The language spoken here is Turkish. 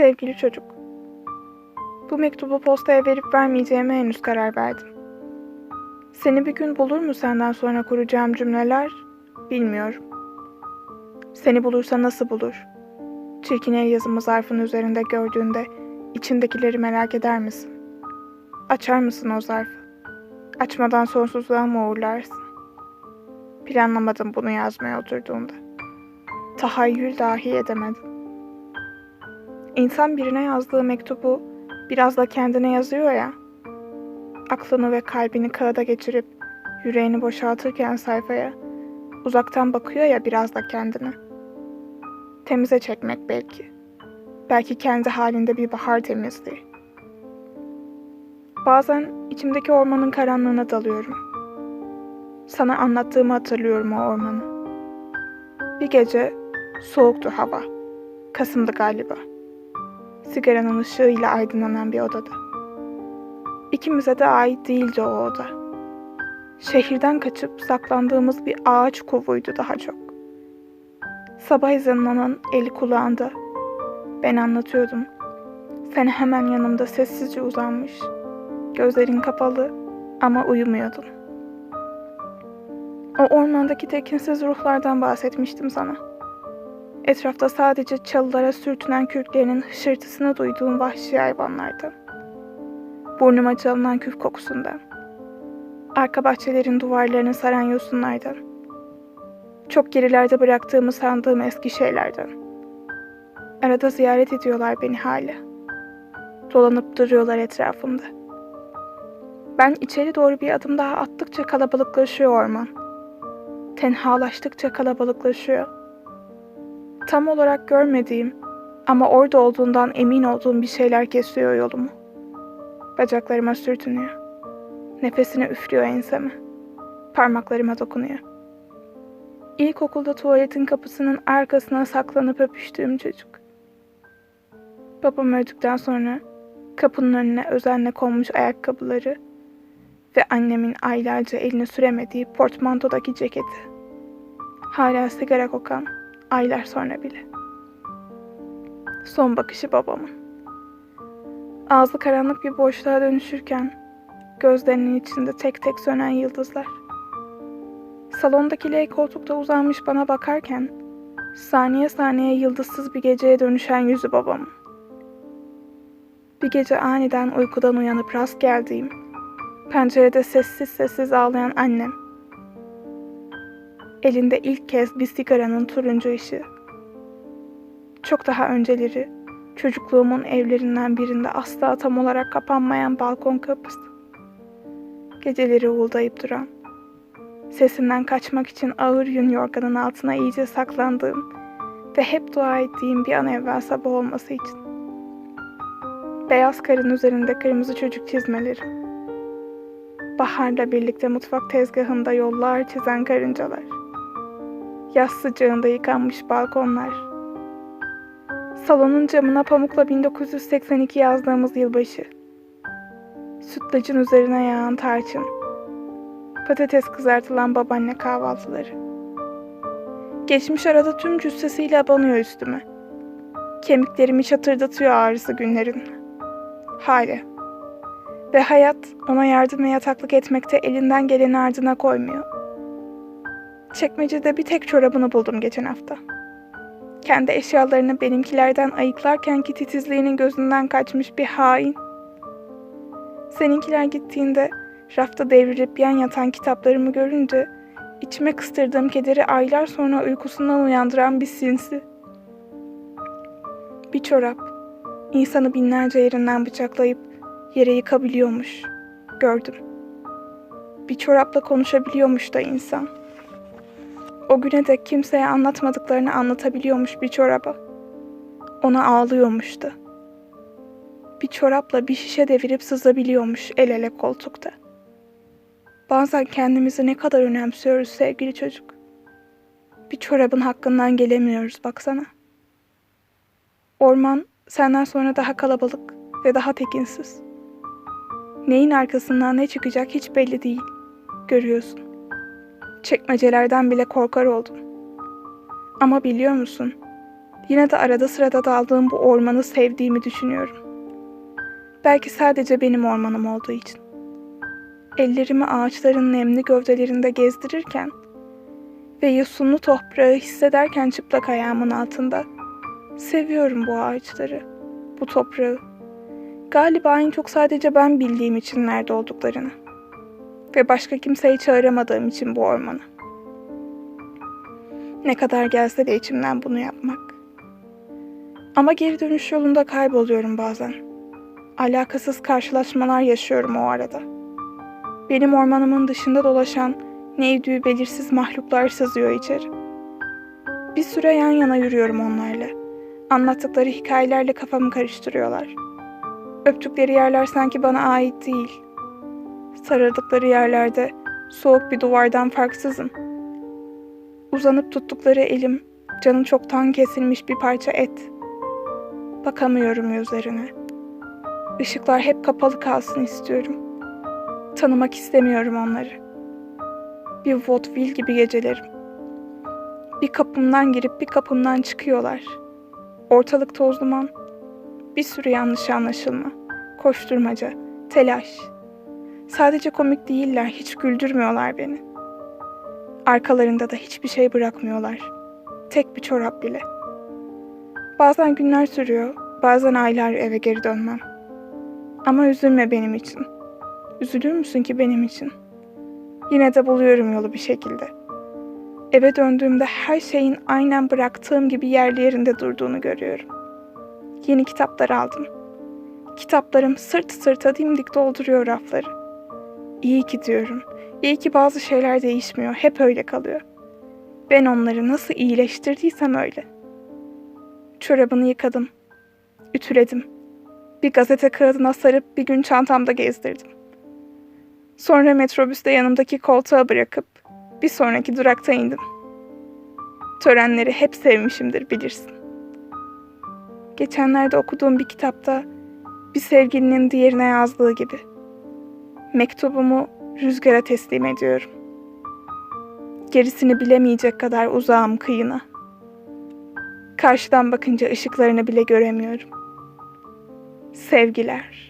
Sevgili çocuk, bu mektubu postaya verip vermeyeceğime henüz karar verdim. Seni bir gün bulur mu senden sonra kuracağım cümleler bilmiyorum. Seni bulursa nasıl bulur? Çirkin el yazımı zarfın üzerinde gördüğünde içindekileri merak eder misin? Açar mısın o zarfı? Açmadan sonsuzluğa mı uğurlarsın? Planlamadım bunu yazmaya oturduğunda. Tahayyül dahi edemedim. İnsan birine yazdığı mektubu biraz da kendine yazıyor ya. Aklını ve kalbini kağıda geçirip yüreğini boşaltırken sayfaya uzaktan bakıyor ya biraz da kendine. Temize çekmek belki. Belki kendi halinde bir bahar temizliği. Bazen içimdeki ormanın karanlığına dalıyorum. Sana anlattığımı hatırlıyorum o ormanı. Bir gece soğuktu hava. Kasım'dı galiba. Sigaranın ışığıyla aydınlanan bir odada. İkimize de ait değildi o oda. Şehirden kaçıp saklandığımız bir ağaç kovuydu daha çok. Sabah ezanının eli kulağında. Ben anlatıyordum. Sen hemen yanımda sessizce uzanmış. Gözlerin kapalı ama uyumuyordun. O ormandaki tekinsiz ruhlardan bahsetmiştim sana. Etrafta sadece çalılara sürtünen kürklerinin hışırtısını duyduğum vahşi hayvanlardan. Burnuma çalınan küf kokusundan. Arka bahçelerin duvarlarını saran yosunlardan. Çok gerilerde bıraktığımı sandığım eski şeylerden. Arada ziyaret ediyorlar beni hala. Dolanıp duruyorlar etrafımda. Ben içeri doğru bir adım daha attıkça kalabalıklaşıyor orman. Tenhalaştıkça kalabalıklaşıyor. Tam olarak görmediğim ama orada olduğundan emin olduğum bir şeyler kesiyor yolumu. Bacaklarıma sürtünüyor. Nefesini üflüyor enseme. Parmaklarıma dokunuyor. İlkokulda tuvaletin kapısının arkasına saklanıp öpüştüğüm çocuk. Babam öldükten sonra kapının önüne özenle konmuş ayakkabıları ve annemin aylarca elini süremediği portmantodaki ceketi. Hala sigara kokan aylar sonra bile. Son bakışı babamın. Ağzı karanlık bir boşluğa dönüşürken gözlerinin içinde tek tek sönen yıldızlar. Salondaki L koltukta uzanmış bana bakarken saniye saniye yıldızsız bir geceye dönüşen yüzü babamın. Bir gece aniden uykudan uyanıp rast geldiğim, pencerede sessiz sessiz ağlayan annem. Elinde ilk kez bir sigaranın turuncu ışığı. Çok daha önceleri çocukluğumun evlerinden birinde asla tam olarak kapanmayan balkon kapısı. Geceleri uğuldayıp duran, sesinden kaçmak için ağır yün yorganın altına iyice saklandığım ve hep dua ettiğim bir an evvel sabah olması için. Beyaz karın üzerinde kırmızı çocuk çizmeleri. Baharla birlikte mutfak tezgahında yollar çizen karıncalar. Yaz sıcağında yıkanmış balkonlar. Salonun camına pamukla 1982 yazdığımız yılbaşı. Sütlacın üzerine yağan tarçın. Patates kızartılan babaanne kahvaltıları. Geçmiş arada tüm cüssesiyle abanıyor üstüme. Kemiklerimi çatırdatıyor ağrısı günlerin. Hala. Ve hayat ona yardım ve yataklık etmekte elinden geleni ardına koymuyor. Çekmecede bir tek çorabını buldum geçen hafta. Kendi eşyalarını benimkilerden ayıklarken ki titizliğinin gözünden kaçmış bir hain. Seninkiler gittiğinde rafta devrilip yan yatan kitaplarımı görünce içime kıstırdığım kederi aylar sonra uykusundan uyandıran bir sinsi. Bir çorap insanı binlerce yerinden bıçaklayıp yere yıkabiliyormuş. Gördüm. Bir çorapla konuşabiliyormuş da insan. O güne dek kimseye anlatmadıklarını anlatabiliyormuş bir çoraba. Ona ağlıyormuş da. Bir çorapla bir şişe devirip sızabiliyormuş el ele koltukta. Bazen kendimizi ne kadar önemsiyoruz sevgili çocuk. Bir çorabın hakkından gelemiyoruz baksana. Orman senden sonra daha kalabalık ve daha tekinsiz. Neyin arkasından ne çıkacak hiç belli değil. Görüyorsun. Çekmecelerden bile korkar oldum. Ama biliyor musun? Yine de arada sırada daldığım bu ormanı sevdiğimi düşünüyorum. Belki sadece benim ormanım olduğu için. Ellerimi ağaçların nemli gövdelerinde gezdirirken ve yosunlu toprağı hissederken çıplak ayağımın altında seviyorum bu ağaçları, bu toprağı. Galiba en çok sadece ben bildiğim için nerede olduklarını ve başka kimseyi çağıramadığım için bu ormanı. Ne kadar gelse de içimden bunu yapmak. Ama geri dönüş yolunda kayboluyorum bazen. Alakasız karşılaşmalar yaşıyorum o arada. Benim ormanımın dışında dolaşan neydi belirsiz mahluklar sızıyor içeri. Bir süre yan yana yürüyorum onlarla. Anlattıkları hikayelerle kafamı karıştırıyorlar. Öptükleri yerler sanki bana ait değil. Sarıldıkları yerlerde soğuk bir duvardan farksızım. Uzanıp tuttukları elim, canım çoktan kesilmiş bir parça et. Bakamıyorum yüzlerine. Işıklar hep kapalı kalsın istiyorum. Tanımak istemiyorum onları. Bir vaudeville gibi gecelerim. Bir kapımdan girip bir kapımdan çıkıyorlar. Ortalık toz duman. Bir sürü yanlış anlaşılma. Koşturmaca, telaş. Sadece komik değiller, hiç güldürmüyorlar beni. Arkalarında da hiçbir şey bırakmıyorlar. Tek bir çorap bile. Bazen günler sürüyor, bazen aylar eve geri dönmem. Ama üzülme benim için. Üzülür müsün ki benim için? Yine de buluyorum yolu bir şekilde. Eve döndüğümde her şeyin aynen bıraktığım gibi yerli yerinde durduğunu görüyorum. Yeni kitaplar aldım. Kitaplarım sırt sırta dimdik dolduruyor rafları. İyi ki diyorum. İyi ki bazı şeyler değişmiyor. Hep öyle kalıyor. Ben onları nasıl iyileştirdiysem öyle. Çorabını yıkadım. Ütüledim. Bir gazete kağıdına sarıp bir gün çantamda gezdirdim. Sonra metrobüste yanımdaki koltuğa bırakıp bir sonraki durakta indim. Törenleri hep sevmişimdir bilirsin. Geçenlerde okuduğum bir kitapta bir sevgilinin diğerine yazdığı gibi. Mektubumu rüzgara teslim ediyorum. Gerisini bilemeyecek kadar uzağım kıyına. Karşıdan bakınca ışıklarını bile göremiyorum. Sevgiler.